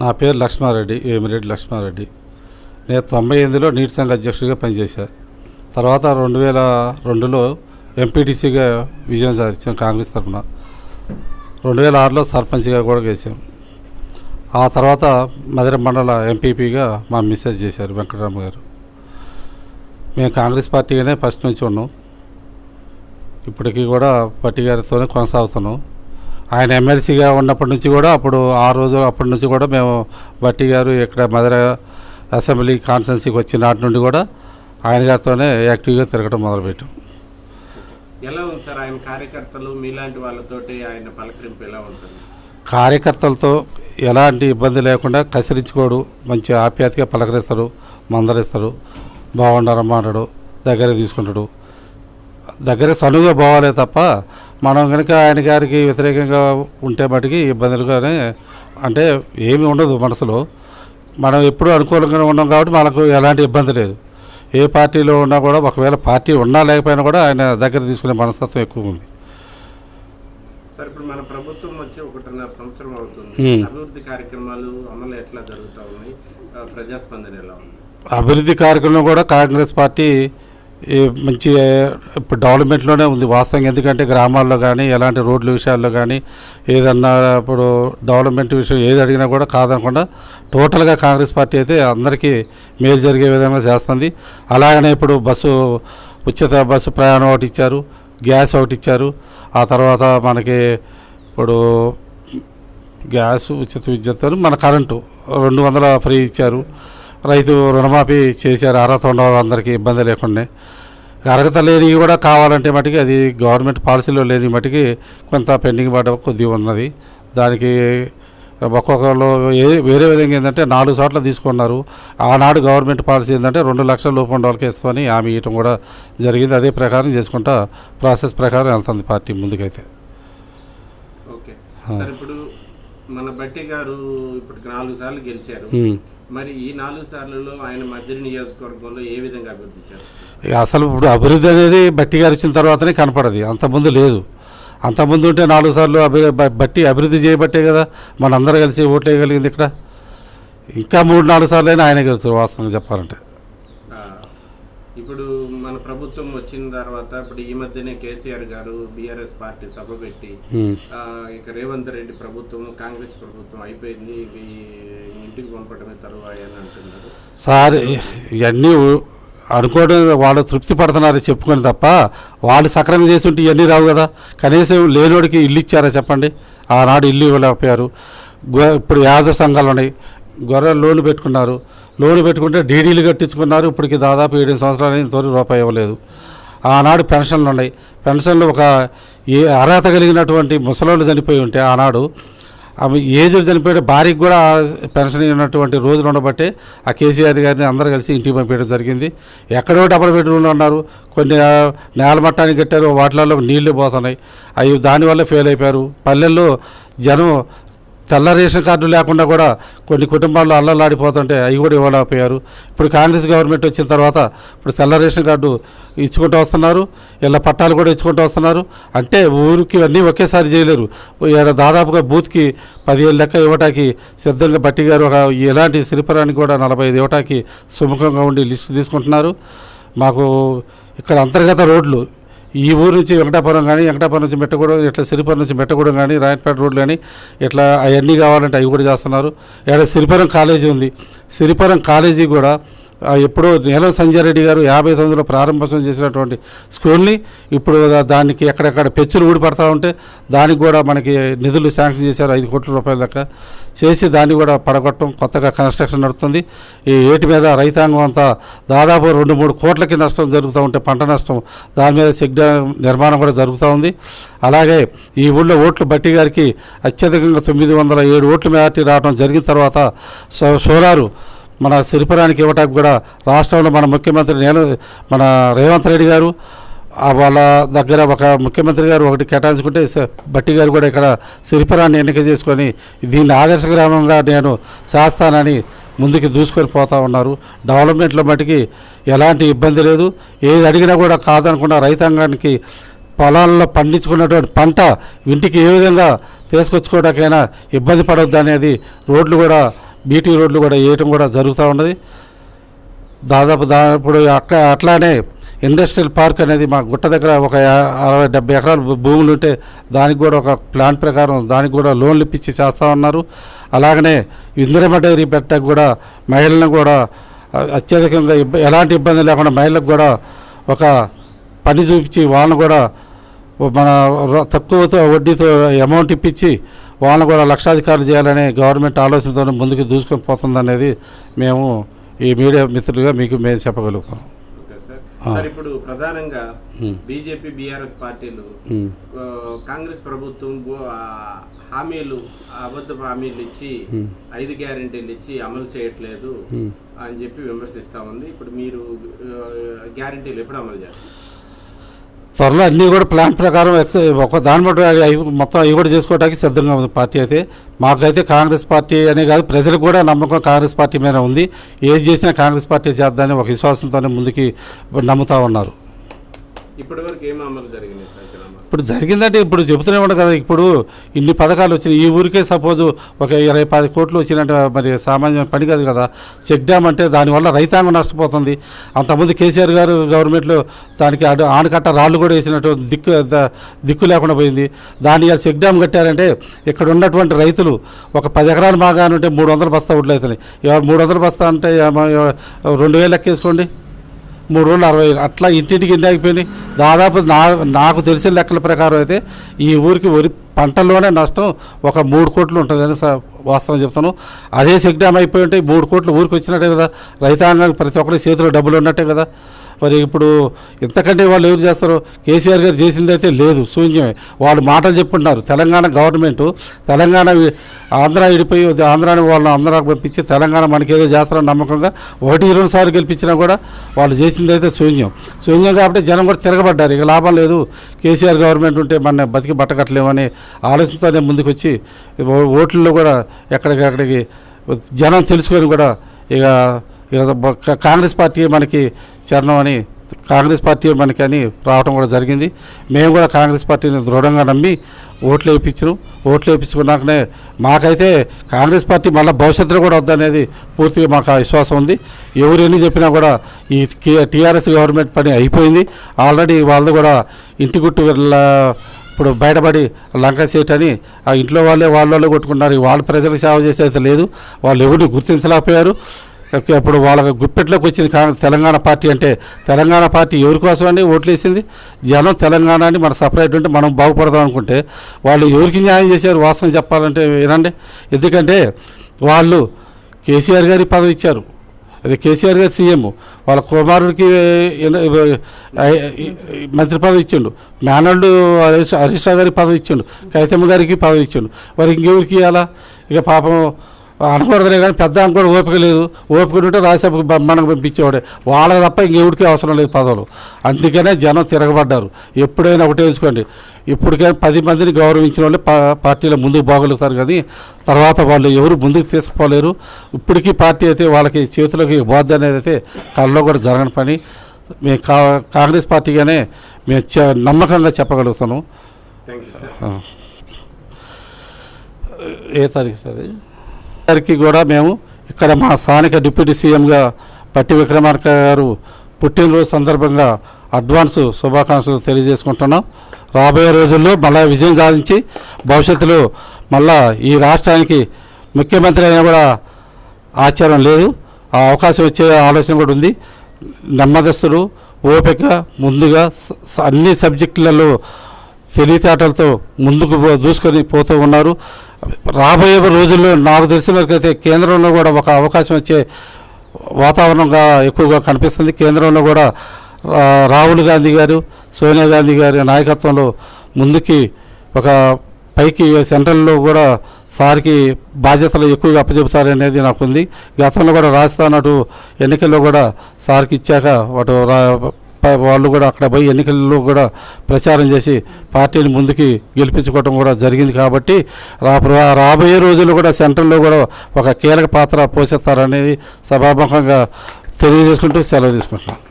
నా పేరు లక్ష్మారెడ్డి వేమిరెడ్డి లక్ష్మారెడ్డి. నేను తొంభై ఎనిమిదిలో నీటి సంఘ అధ్యక్షుడిగా పనిచేశాను తర్వాత రెండు వేల రెండులో ఎంపీటీసీగా విజయం సాధించాం కాంగ్రెస్ తరఫున. రెండు వేల ఆరులో సర్పంచ్గా కూడా గెలిచాం. ఆ తర్వాత మధుర మండల ఎంపీపీగా మా మిస్సెస్ చేశారు వెంకటరామ గారు. మేము కాంగ్రెస్ పార్టీగానే ఫస్ట్ నుంచి ఉన్నాం. ఇప్పటికీ కూడా పట్టి గారితోనే కొనసాగుతున్నాం. ఆయన ఎమ్మెల్సీగా ఉన్నప్పటి నుంచి కూడా అప్పుడు ఆ రోజు అప్పటి నుంచి కూడా మేము బట్టి గారు ఇక్కడ మధుర అసెంబ్లీ కాన్స్టెన్సీకి వచ్చిన నాటి నుండి కూడా ఆయన గారితోనే యాక్టివ్గా తిరగడం మొదలుపెట్టాం. ఎలా ఉంది సార్? ఆయన కార్యకర్తలు మీలాంటి వాళ్ళతోటి ఆయన పలకరింపు ఎలా ఉంటుంది కార్యకర్తలతో ఎలాంటి ఇబ్బంది లేకుండా కసిరించుకోడు మంచి ఆప్యాయతగా పలకరిస్తారు మందరిస్తారు బాగుండారమ్మా అంటాడు దగ్గర తీసుకుంటాడు. దగ్గర సనువుగా పోవాలే తప్ప మనం కనుక ఆయన గారికి వ్యతిరేకంగా ఉంటే మటుకి ఇబ్బందులుగానే అంటే ఏమీ ఉండదు మనసులో. మనం ఎప్పుడూ అనుకూలంగా ఉన్నాం కాబట్టి మనకు ఎలాంటి ఇబ్బంది లేదు. ఏ పార్టీలో ఉన్నా కూడా ఒకవేళ పార్టీ ఉన్నా లేకపోయినా కూడా ఆయన దగ్గర తీసుకునే మనస్తత్వం ఎక్కువ ఉంది. సార్ ఇప్పుడు మన ప్రభుత్వం వచ్చి ఒకటిన్నర సంవత్సరం అవుతుంది. అభివృద్ధి కార్యక్రమాలు అమలు ఎట్లా జరుగుతూ ఉన్నాయి? ఆ, ప్రజాస్పందన ఎలా ఉంది? అభివృద్ధి కార్యక్రమం కూడా కాంగ్రెస్ పార్టీ మంచి ఇప్పుడు డెవలప్మెంట్లోనే ఉంది. వాస్తవంగా ఎందుకంటే గ్రామాల్లో కానీ ఎలాంటి రోడ్ల విషయాల్లో కానీ ఏదన్నా ఇప్పుడు డెవలప్మెంట్ విషయం ఏది అడిగినా కూడా కాదనకుండా టోటల్గా కాంగ్రెస్ పార్టీ అయితే అందరికీ మేలు జరిగే విధంగా చేస్తుంది. అలాగనే ఇప్పుడు బస్సు ఉచిత బస్సు ప్రయాణం ఒకటి ఇచ్చారు గ్యాస్ ఒకటి ఇచ్చారు. ఆ తర్వాత మనకి ఇప్పుడు గ్యాస్ ఉచిత విద్యుత్ మన కరెంటు రెండు వందల ఫ్రీ ఇచ్చారు. రైతు రుణమాఫీ చేశారు. అర్హత ఉన్న వాళ్ళందరికీ ఇబ్బంది లేకుండా. అర్హత లేనివి కూడా కావాలంటే మటుకి అది గవర్నమెంట్ పాలసీలో లేని మటుకి కొంత పెండింగ్ పడ్డ కొద్దిగా ఉన్నది. దానికి ఒక్కొక్కరు ఏ వేరే విధంగా ఏంటంటే నాలుగు చోట్ల తీసుకున్నారు. ఆనాడు గవర్నమెంట్ పాలసీ ఏంటంటే రెండు లక్షల లోపు వాళ్ళకి ఇస్తామని హామీ ఇవ్వటం కూడా జరిగింది. అదే ప్రకారం చేసుకుంటా ప్రాసెస్ ప్రకారం వెళ్తుంది పార్టీ ముందుకైతే. ఇప్పుడు మన బట్టి గారు ఇప్పటికి నాలుగు సార్లు గెలిచారు. మరి ఈ నాలుగు సార్లలో ఆయన మధ్య నియోజకవర్గంలో ఏ విధంగా అభివృద్ధి చేస్తారు? అసలు ఇప్పుడు అభివృద్ధి అనేది బట్టి గారు వచ్చిన తర్వాతనే కనపడది. అంతకుముందు లేదు. అంతకుముందు ఉంటే నాలుగు సార్లు అభి బట్టి అభివృద్ధి చేయబట్టే కదా మనందరూ కలిసి ఓట్లేయగలిగింది ఇక్కడ. ఇంకా మూడు నాలుగు సార్లు అయినా ఆయన గెలుస్తారు వాస్తవంగా చెప్పాలంటే. ఇప్పుడు మన ప్రభుత్వం వచ్చిన తర్వాత ఇప్పుడు ఈ మధ్యనే కేసీఆర్ గారు బీఆర్ఎస్ పార్టీ సభ పెట్టి ఇక రేవంత్ రెడ్డి ప్రభుత్వం కాంగ్రెస్ ప్రభుత్వం అయిపోయింది ఈ ఇంటికి పంపడమే తరువాయి అని అంటున్నారు. సార్ ఇవన్నీ అనుకోవడం వాళ్ళు తృప్తి పడుతున్నారు చెప్పుకొని తప్ప వాళ్ళు సక్రమంగా చేస్తుంటే ఇవన్నీ రావు కదా. కనీసం లేనోడికి ఇల్లు ఇచ్చారా చెప్పండి? ఆనాడు ఇల్లు ఇవ్వలేకపోయారు. ఇప్పుడు యాదవ సంఘాలు ఉన్నాయి. గొర్రెలు లోన్ పెట్టుకున్నారు. లోన్ పెట్టుకుంటే డీడీలు కట్టించుకున్నారు. ఇప్పటికి దాదాపు ఏడు సంవత్సరాలు అయిన ఇంతవరకు రూపాయి ఇవ్వలేదు. ఆనాడు పెన్షన్లు ఉన్నాయి. పెన్షన్లు ఒక ఏ అర్హత కలిగినటువంటి ముసలోళ్ళు చనిపోయి ఉంటే ఆనాడు ఆమె ఏజ్ చనిపోయిన భార్యకి కూడా పెన్షన్ ఉన్నటువంటి రోజులు ఉండబట్టే ఆ కేసీఆర్ గారిని అందరూ కలిసి ఇంటికి పంపించడం జరిగింది. ఎక్కడో డబల్ బెడ్రూమ్లో ఉన్నారు. కొన్ని నేల మట్టానికి కట్టారు. వాటిలలో నీళ్ళు పోతున్నాయి. అవి దానివల్ల ఫెయిల్ అయిపోయారు. పల్లెల్లో జనం తెల్ల రేషన్ కార్డు లేకుండా కూడా కొన్ని కుటుంబాల్లో అల్లలాడిపోతుంటే అవి కూడా ఇవ్వలేకపోయారు. ఇప్పుడు కాంగ్రెస్ గవర్నమెంట్ వచ్చిన తర్వాత ఇప్పుడు తెల్ల రేషన్ కార్డు ఇచ్చుకుంటూ వస్తున్నారు. ఇలా పట్టాలు కూడా ఇచ్చుకుంటూ వస్తున్నారు. అంటే ఊరికి అన్నీ ఒకేసారి చేయలేరు. ఈడ దాదాపుగా బూత్కి పదిహేను లెక్క ఇవ్వటానికి సిద్ధంగా బట్టి గారు ఒక ఎలాంటి శిల్పరానికి కూడా నలభై ఐదు ఇవ్వటానికి సుముఖంగా ఉండి లిస్టు తీసుకుంటున్నారు. మాకు ఇక్కడ అంతర్గత రోడ్లు ఈ ఊరు నుంచి వెంకటాపురం కానీ వెంకటాపురం నుంచి మెట్టగూడెం ఇట్లా సిరిపురం నుంచి మెట్టగూడెం కానీ రాయపేట రోడ్ కానీ ఇట్లా అవన్నీ కావాలంటే అవి కూడా చేస్తున్నారు. ఇక్కడ సిరిపురం కాలేజీ ఉంది. సిరిపురం కాలేజీ కూడా ఎప్పుడో నీలం సంజయ్ రెడ్డి గారు యాభై తొమ్మిదిలో ప్రారంభోత్సవం చేసినటువంటి స్కూల్ని ఇప్పుడు దానికి ఎక్కడెక్కడ పెచ్చులు ఊడిపడతా ఉంటే దానికి కూడా మనకి నిధులు శాంక్షన్ చేశారు ఐదు కోట్ల రూపాయల దాకా. చేసి దాన్ని కూడా పడగొట్టడం కొత్తగా కన్స్ట్రక్షన్ నడుస్తుంది ఈ ఏటి మీద రైతాంగం అంతా దాదాపు రెండు మూడు కోట్లకి నష్టం జరుగుతూ ఉంటే పంట నష్టం దాని మీద చెక్ నిర్మాణం కూడా జరుగుతూ ఉంది. అలాగే ఈ ఊళ్ళో ఓట్లు బట్టి గారికి అత్యధికంగా తొమ్మిది వందల ఏడు ఓట్ల మెజార్టీ రావడం జరిగిన తర్వాత సో సోలారు మన సిరిపురానికి ఇవ్వటానికి కూడా రాష్ట్రంలో మన ముఖ్యమంత్రి నేను మన రేవంత్ రెడ్డి గారు వాళ్ళ దగ్గర ఒక ముఖ్యమంత్రి గారు ఒకటి కేటాయించుకుంటే బట్టి గారు కూడా ఇక్కడ సిరిపురాన్ని ఎన్నిక చేసుకొని దీన్ని ఆదర్శ గ్రామంగా నేను చేస్తానని ముందుకు దూసుకొని పోతా ఉన్నారు. డెవలప్మెంట్లో మటుకి ఎలాంటి ఇబ్బంది లేదు. ఏది అడిగినా కూడా కాదనుకున్న రైతాంగానికి పొలాల్లో పండించుకున్నటువంటి పంట ఇంటికి ఏ విధంగా తీసుకొచ్చుకోవడానికైనా ఇబ్బంది పడవద్దు అనేది రోడ్లు కూడా బీటీ రోడ్లు కూడా వేయటం కూడా జరుగుతూ ఉన్నది. దాదాపు దా ఇప్పుడు అక్క అట్లానే ఇండస్ట్రియల్ పార్క్ అనేది మా గుట్ట దగ్గర ఒక అరవై డెబ్బై ఎకరాలు భూములు ఉంటే దానికి కూడా ఒక ప్లాన్ ప్రకారం దానికి కూడా లోన్లు ఇప్పించి చేస్తూ ఉన్నారు. అలాగనే ఇందిరమ్మ డైరీ పెట్టకు కూడా మహిళలను కూడా అత్యధికంగా ఎలాంటి ఇబ్బంది లేకుండా మహిళలకు కూడా ఒక పని చూపించి వాళ్ళను కూడా మన తక్కువతో వడ్డీతో అమౌంట్ ఇప్పించి వాళ్ళని కూడా లక్షాధికారులు చేయాలనే గవర్నమెంట్ ఆలోచనతో ముందుకు దూసుకొని పోతుందనేది మేము ఈ మీడియా మిత్రులుగా మీకు మేము చెప్పగలుగుతాం ఇప్పుడు ప్రధానంగా బీజేపీ బీఆర్ఎస్ పార్టీలు కాంగ్రెస్ ప్రభుత్వం హామీలు అబద్ధపు హామీలు ఇచ్చి ఐదు గ్యారెంటీలు ఇచ్చి అమలు చేయట్లేదు. అని చెప్పి విమర్శిస్తా ఉంది. ఇప్పుడు మీరు గ్యారెంటీలు ఎప్పుడు అమలు చేస్తారు? త్వరలో అన్నీ కూడా ప్లాన్ ప్రకారం ఎక్స్ ఒక దాని బట్టి మొత్తం అవి కూడా చేసుకోవడానికి సిద్ధంగా ఉంది పార్టీ అయితే. మాకైతే కాంగ్రెస్ పార్టీ అనే కాదు ప్రజలకు కూడా నమ్మకం కాంగ్రెస్ పార్టీ మీద ఉంది. ఏది చేసినా కాంగ్రెస్ పార్టీ చేద్దామని ఒక విశ్వాసంతోనే ముందుకి నమ్ముతా ఉన్నారు. ఇప్పటి వరకు ఏం అమలు ఇప్పుడు జరిగిందంటే ఇప్పుడు చెబుతూనే ఉండదు కదా ఇప్పుడు ఇన్ని పథకాలు వచ్చినాయి. ఈ ఊరికే సపోజ్ ఒక ఇరవై పది కోట్లు వచ్చినట్టు మరి సామాన్య పని కాదు కదా. చెక్ డ్యామ్ అంటే దానివల్ల రైతాంగం నష్టపోతుంది. అంతకుముందు కేసీఆర్ గారు గవర్నమెంట్లో దానికి అడు ఆనకట్ట రాళ్ళు కూడా వేసినట్టు దిక్కు ద- దిక్కు లేకుండా పోయింది. దాన్ని చెక్ డ్యామ్ కట్టారంటే ఇక్కడ ఉన్నటువంటి రైతులు ఒక పది ఎకరాలు బాగా ఉంటే మూడు వందల బస్తా వడ్లు అవుతున్నాయి. మూడు వందల బస్తా అంటే రెండు వేలు లెక్కేసుకోండి. మూడు రోజులు అరవై అట్లా ఇంటింటికి ఎన్ని ఆగిపోయినాయి? దాదాపు నా నాకు తెలిసిన లెక్కల ప్రకారం అయితే ఈ ఊరికి వరి పంటల్లోనే నష్టం ఒక మూడు కోట్లు ఉంటుందని వాస్తవం చెప్తాను అదే సెగ్డామ్ అయిపోయి ఉంటే ఈ మూడు కోట్లు ఊరికి వచ్చినట్టే కదా. రైతాంగానికి ప్రతి ఒక్కరి చేతిలో డబ్బులు ఉన్నట్టే కదా. మరి ఇప్పుడు ఇంతకంటే వాళ్ళు ఎవరు చేస్తారు? కేసీఆర్ గారు చేసింది అయితే లేదు శూన్యమే. వాళ్ళు మాటలు చెప్పుకుంటున్నారు. తెలంగాణ గవర్నమెంట్ తెలంగాణ ఆంధ్ర విడిపోయి ఆంధ్రాని వాళ్ళని ఆంధ్రాకు పంపించి తెలంగాణ మనకేదో చేస్తారని నమ్మకంగా ఒకటి ఇరవై సార్లు గెలిపించినా కూడా వాళ్ళు చేసింది అయితే శూన్యం. శూన్యం కాబట్టి జనం కూడా తిరగబడ్డారు. ఇక లాభం లేదు. కేసీఆర్ గవర్నమెంట్ ఉంటే మన బతికి బట్టకట్టలేమని ఆలోచనతోనే ముందుకొచ్చి ఓట్లలో కూడా ఎక్కడికక్కడికి జనం తెలుసుకొని కూడా ఇక కాంగ్రెస్ పార్టీ మనకి చరణం అని కాంగ్రెస్ పార్టీ మనకి అని రావడం కూడా జరిగింది. మేము కూడా కాంగ్రెస్ పార్టీని దృఢంగా నమ్మి ఓట్లు వేయించను ఓట్లు వేయించుకున్నాకనే మాకైతే కాంగ్రెస్ పార్టీ మళ్ళీ భవిష్యత్తులో కూడా వద్దనేది పూర్తిగా మాకు విశ్వాసం ఉంది. ఎవరు ఎన్ని చెప్పినా కూడా ఈ టీఆర్ఎస్ గవర్నమెంట్ పని అయిపోయింది. ఆల్రెడీ వాళ్ళది కూడా ఇంటి గుట్టు వెళ్ళ ఇప్పుడు బయటపడి లంక సీట్ అని ఆ ఇంట్లో వాళ్ళే వాళ్ళ కొట్టుకున్నారు. వాళ్ళు వాళ్ళ ప్రజలకు సేవ చేసేది లేదు. వాళ్ళు ఎవరిని గుర్తించలేకపోయారు. ఇప్పుడు వాళ్ళ గుప్పెట్లోకి వచ్చింది తెలంగాణ పార్టీ అంటే తెలంగాణ పార్టీ ఎవరి కోసం అండి ఓట్లేసింది? జనం తెలంగాణ అని మన సపరేట్ ఉంటే మనం బాగుపడదాం అనుకుంటే వాళ్ళు ఎవరికి న్యాయం చేశారు వాస్తవం చెప్పాలంటే వినండి. ఎందుకంటే వాళ్ళు కేసీఆర్ గారి పదవి ఇచ్చారు. అదే కేసీఆర్ గారు సీఎం. వాళ్ళ కుమారుడికి మంత్రి పదవి ఇచ్చిండు. మేనల్డు హరీష్ హరీష్ గారికి పదవి ఇచ్చిండు. కైతమ్మ గారికి పదవి ఇచ్చిండు. మరి ఇంకెవరికి ఇవ్వాలా? ఇక పాపం అనకూడదులే కానీ పెద్ద కూడా ఓపిక లేదు. ఓపిక ఉంటే రాజ్యసభకు బ్రహ్మాండంగా పంపించేవాడే. వాళ్ళకి తప్ప ఇంకెవరికి అవసరం లేదు పదవులు. అందుకనే జనం తిరగబడ్డారు. ఎప్పుడైనా ఒకటే ఉంచుకోండి. ఇప్పటికైనా పది మందిని గౌరవించిన వాళ్ళు పార్టీలో ముందుకు బాగలుగుతారు కానీ తర్వాత వాళ్ళు ఎవరు ముందుకు తీసుకుపోలేరు. ఇప్పటికీ పార్టీ అయితే వాళ్ళకి చేతిలోకి బోద్ద అనేది అయితే కళ్ళలో కూడా జరగని పని. మేము కా కాంగ్రెస్ పార్టీగానే మేము చ- నమ్మకంగా చెప్పగలుగుతాను. ఏ తారీఖు సార్? గారికి కూడా మేము ఇక్కడ మా స్థానిక డిప్యూటీ సీఎంగా పట్టి విక్రమార్క గారు పుట్టినరోజు సందర్భంగా అడ్వాన్స్ శుభాకాంక్షలు తెలియజేసుకుంటున్నాం. రాబోయే రోజుల్లో మళ్ళా విజయం సాధించి భవిష్యత్తులో మళ్ళా ఈ రాష్ట్రానికి ముఖ్యమంత్రి అయినా కూడా ఆచారం లేదు. ఆ అవకాశం వచ్చే ఆలోచన కూడా ఉంది. నెమ్మదస్తులు ఓపిక ముందుగా అన్ని సబ్జెక్టులలో తెలివితేటలతో ముందుకు దూసుకొని పోతూ ఉన్నారు. రాబోయే రోజుల్లో నాకు తెలిసిన వరకైతే కేంద్రంలో కూడా ఒక అవకాశం వచ్చే వాతావరణంగా ఎక్కువగా కనిపిస్తుంది. కేంద్రంలో కూడా రాహుల్ గాంధీ గారు సోనియా గాంధీ గారి నాయకత్వంలో ముందుకి ఒక పైకి సెంట్రల్లో కూడా సార్కి బాధ్యతలు ఎక్కువగా అప్పచెబుతారనేది నాకు ఉంది గతంలో కూడా రాజస్థాన్ అటు ఎన్నికల్లో కూడా సార్కి ఇచ్చాక అటు రా వాళ్ళు కూడా అక్కడ పోయి ఎన్నికల్లో కూడా ప్రచారం చేసి పార్టీని ముందుకి గెలిపించుకోవడం కూడా జరిగింది కాబట్టి రాబోయే రోజుల్లో కూడా సెంట్రల్లో కూడా ఒక కీలక పాత్ర పోషిస్తారనేది సభాముఖంగా తెలియజేసుకుంటూ సెలవు తీసుకుంటున్నాను